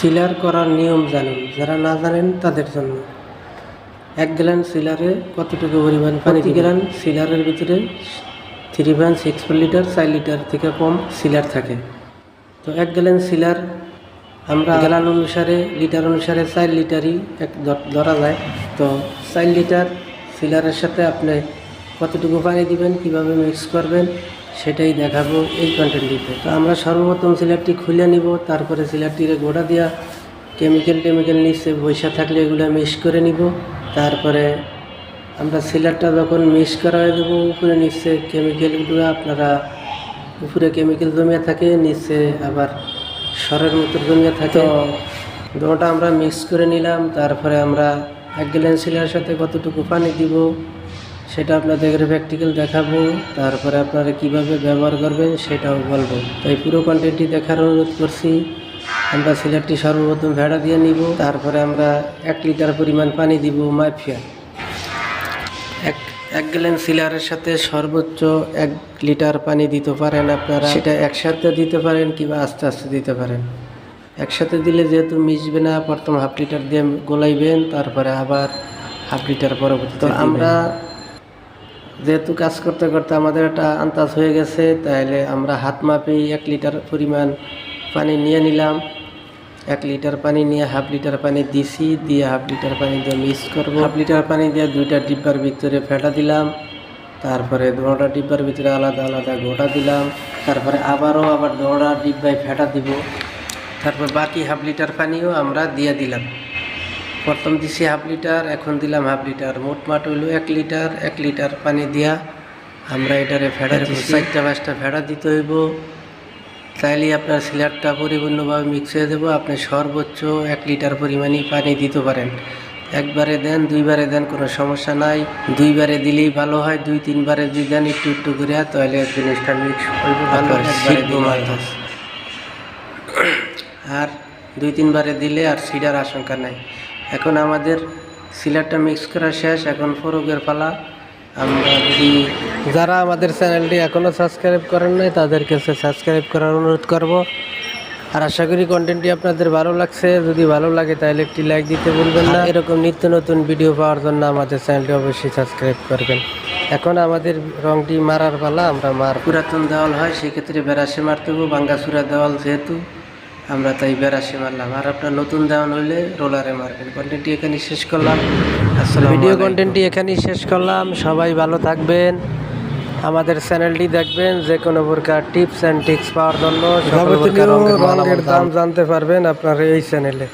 সিলার করার নিয়ম জানুন যারা না জানেন তাদের জন্য। এক গ্যালান সিলারে কতটুকু পরিমাণ পানি গ্যালান সিলারের ভিতরে three point six four litre চার লিটার থেকে কম সিলার থাকে। তো এক গ্যালান সিলার আমরা গ্যালান অনুসারে লিটার অনুসারে চার লিটারই এক ধরা যায়। তো চার লিটার সিলারের সাথে আপনি কতটুকু পানি দিবেন কীভাবে মিক্স করবেন সেটাই দেখাবো এই কন্টেন্টটিতে তো আমরা সর্বপ্রথম সিলারটি খুলে নিব তারপরে সিলারটিরে গোড়া দিয়া কেমিক্যাল টেমিক্যাল নিচে বৈশা থাকলে এগুলো মিক্স করে নিব। তারপরে আমরা সিলারটা যখন মিক্স করা হয়ে দেবো উপরে নিচে কেমিক্যালগুলো আপনারা উপরে কেমিক্যাল জমিয়ে থাকে নিচে আবার সরের মতো জমিয়ে থাকে। তো ওটা আমরা মিক্স করে নিলাম তারপরে আমরা এক গ্যালেন সিলার সাথে কতটুকু পানি দিব সেটা আপনাদের প্র্যাকটিক্যাল দেখাবো তারপরে আপনারা কীভাবে ব্যবহার করবেন সেটাও বলব। তাই পুরো কন্টেন্টটি দেখার অনুরোধ করছি। আমরা সিলারটি সর্বপ্রথম ভেড়া দিয়ে নিব তারপরে আমরা এক লিটার পরিমাণ পানি দিব মাইফিয়া এক এক গ্যালেন সিলারের সাথে সর্বোচ্চ এক লিটার পানি দিতে পারেন আপনারা। সেটা একসাথে দিতে পারেন কিংবা আস্তে আস্তে দিতে পারেন। একসাথে দিলে যেহেতু মিশবে না প্রথম হাফ লিটার দিয়ে গোলাইবেন তারপরে আবার হাফ লিটার পরবর্তীতে আমরা যেহেতু কাজ করতে করতে আমাদের একটা আন্দাজ হয়ে গেছে, তাহলে আমরা হাত মাপেই এক লিটার পরিমাণ পানি নিয়ে নিলাম। এক লিটার পানি নিয়ে হাফ লিটার পানি দিছি, দিয়ে হাফ লিটার পানি দিয়ে মিক্স করব। হাফ লিটার পানি দিয়ে দুইটা ডিব্বার ভিতরে ফেটা দিলাম। তারপরে দোড়া ডিব্বার ভিতরে আলাদা আলাদা গোটা দিলাম। তারপরে আবারও আবার দোড়া ডিব্বায় ফেটা দিব। তারপর বাকি হাফ লিটার পানিও আমরা দিয়ে দিলাম। প্রথম দিছি হাফ লিটার এখন দিলাম হাফ লিটার। মোট মাট হইল এক লিটার এক লিটার পানি দিয়া আমরা এটারে ফেড়া দিচ্ছি চারটা পাঁচটা ফেড়া দিতে হইব। তাইলে আপনার সিলারটা পরিপূর্ণভাবে মিক্স হয়ে দেবো আপনি সর্বোচ্চ এক লিটার পরিমাণই পানি দিতে পারেন। একবারে দেন দুইবারে দেন কোনো সমস্যা নাই। দুইবারে দিলেই ভালো হয় দুই তিনবারে যদি দেন একটু একটু করে তাহলে জিনিসটা মিক্স হইব ভালো আর দুই তিনবারে দিলে আর সিডার আশঙ্কা নাই। এখন আমাদের সিলারটা মিক্স করা শেষ, এখন ফরকের পালা। আমরা যদি যারা আমাদের চ্যানেলটি এখনও সাবস্ক্রাইব করেন নাই তাদের কাছে সাবস্ক্রাইব করার অনুরোধ করব। আর আশা করি কন্টেন্টটি আপনাদের ভালো লাগছে। যদি ভালো লাগে, তাহলে একটি লাইক দিতে ভুলবেন না। এরকম নিত্য নতুন ভিডিও পাওয়ার জন্য আমাদের চ্যানেলটি অবশ্যই সাবস্ক্রাইব করবেন। এখন আমাদের রংটি মারার পালা, আমরা মার পুরাতন দেওয়াল হয়, সেক্ষেত্রে বেড়াসে মারতে হব। বাঙ্গাসুরা দেওয়াল যেহেতু। আমরা তাই বেড়াশি মারলাম। আর আপনার নতুন দেওয়ান হইলে রোলারে মারবেন। কন্টেন্টটি এখানেই শেষ করলাম। আসসালাম ভিডিও কন্টেন্টটি এখানেই শেষ করলাম। সবাই ভালো থাকবেন। আমাদের চ্যানেলটি দেখবেন। যে কোনো প্রকার টিপস অ্যান্ড ট্রিক্স পাওয়ার জন্য সকল প্রকার দাম জানতে পারবেন আপনার এই চ্যানেলে।